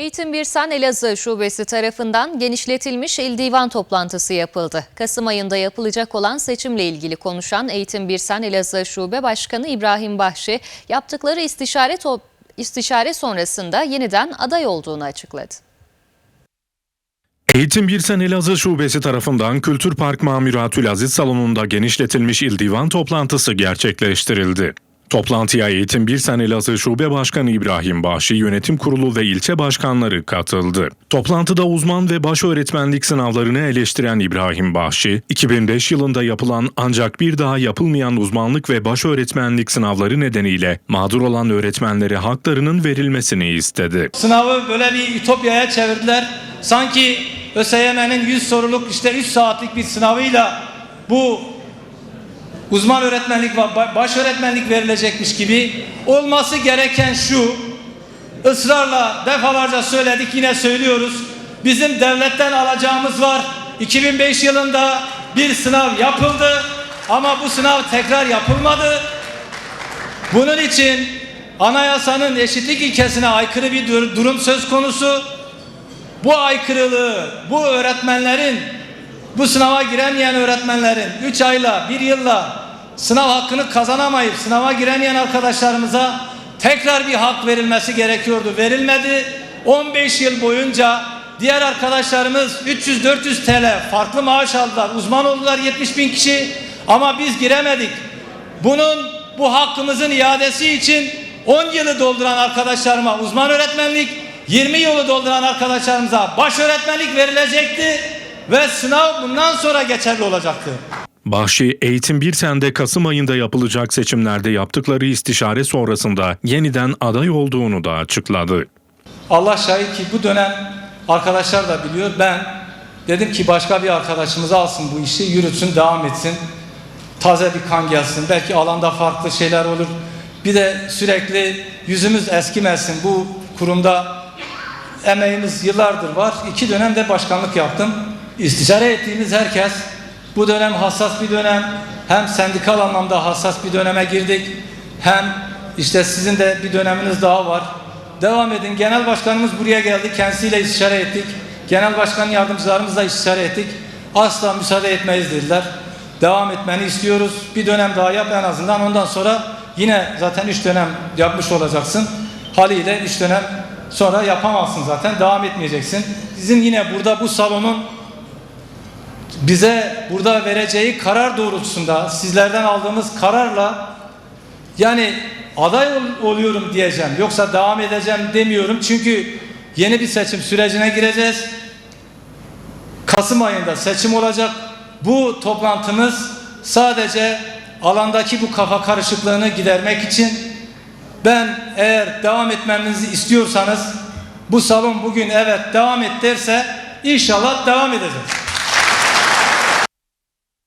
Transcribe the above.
Eğitim Birsen Elazığ Şubesi tarafından genişletilmiş il divan toplantısı yapıldı. Kasım ayında yapılacak olan seçimle ilgili konuşan Eğitim Birsen Elazığ Şube Başkanı İbrahim Bahşi, yaptıkları istişare, istişare sonrasında yeniden aday olduğunu açıkladı. Eğitim Birsen Elazığ Şubesi tarafından Kültür Park Mamiratül Aziz Salonu'nda genişletilmiş il divan toplantısı gerçekleştirildi. Toplantıya Eğitim Birsen Elazığ Şube Başkanı İbrahim Bahşi, Yönetim Kurulu ve ilçe başkanları katıldı. Toplantıda uzman ve baş öğretmenlik sınavlarını eleştiren İbrahim Bahşi, 2005 yılında yapılan ancak bir daha yapılmayan uzmanlık ve baş öğretmenlik sınavları nedeniyle mağdur olan öğretmenlere haklarının verilmesini istedi. Sınavı böyle bir ütopyaya çevirdiler. Sanki ÖSYM'nin 100 soruluk işte 3 saatlik bir sınavıyla bu uzman öğretmenlik ve ba- baş öğretmenlik verilecekmiş gibi olması gereken şu ısrarla defalarca söyledik yine söylüyoruz. Bizim devletten alacağımız var. 2005 yılında bir sınav yapıldı ama bu sınav tekrar yapılmadı. Bunun için anayasanın eşitlik ilkesine aykırı bir dur- durum söz konusu. Bu aykırılığı, bu öğretmenlerin, bu sınava giremeyen öğretmenlerin 3 ayla, 1 yılla sınav hakkını kazanamayıp sınava giremeyen arkadaşlarımıza tekrar bir hak verilmesi gerekiyordu. Verilmedi. 15 yıl boyunca diğer arkadaşlarımız 300-400 TL farklı maaş aldılar. Uzman oldular 70 bin kişi ama biz giremedik. Bunun bu hakkımızın iadesi için 10 yılı dolduran arkadaşlarıma uzman öğretmenlik, 20 yılı dolduran arkadaşlarımıza baş öğretmenlik verilecekti ve sınav bundan sonra geçerli olacaktı. Bahşi, Eğitim Birsen'de Kasım ayında yapılacak seçimlerde yaptıkları istişare sonrasında yeniden aday olduğunu da açıkladı. Allah şahit ki bu dönem arkadaşlar da biliyor. Ben dedim ki başka bir arkadaşımız alsın bu işi, yürütsün, devam etsin. Taze bir kan gelsin. Belki alanda farklı şeyler olur. Bir de sürekli yüzümüz eskimesin. Bu kurumda emeğimiz yıllardır var. İki dönemde başkanlık yaptım. İstişare ettiğimiz herkes bu dönem hassas bir dönem. Hem sendikal anlamda hassas bir döneme girdik. Hem işte sizin de bir döneminiz daha var. Devam edin. Genel başkanımız buraya geldi. Kendisiyle istişare ettik. Genel başkan yardımcılarımızla istişare ettik. Asla müsaade etmeyiz dediler. Devam etmeni istiyoruz. Bir dönem daha yap en azından. Ondan sonra yine zaten üç dönem yapmış olacaksın. Haliyle üç dönem sonra yapamazsın zaten. Devam etmeyeceksin. Bizim yine burada bu salonun bize burada vereceği karar doğrultusunda sizlerden aldığımız kararla yani aday ol- oluyorum diyeceğim. Yoksa devam edeceğim demiyorum. Çünkü yeni bir seçim sürecine gireceğiz. Kasım ayında seçim olacak. Bu toplantımız sadece alandaki bu kafa karışıklığını gidermek için ben eğer devam etmemizi istiyorsanız bu salon bugün evet devam et derse inşallah devam edeceğiz.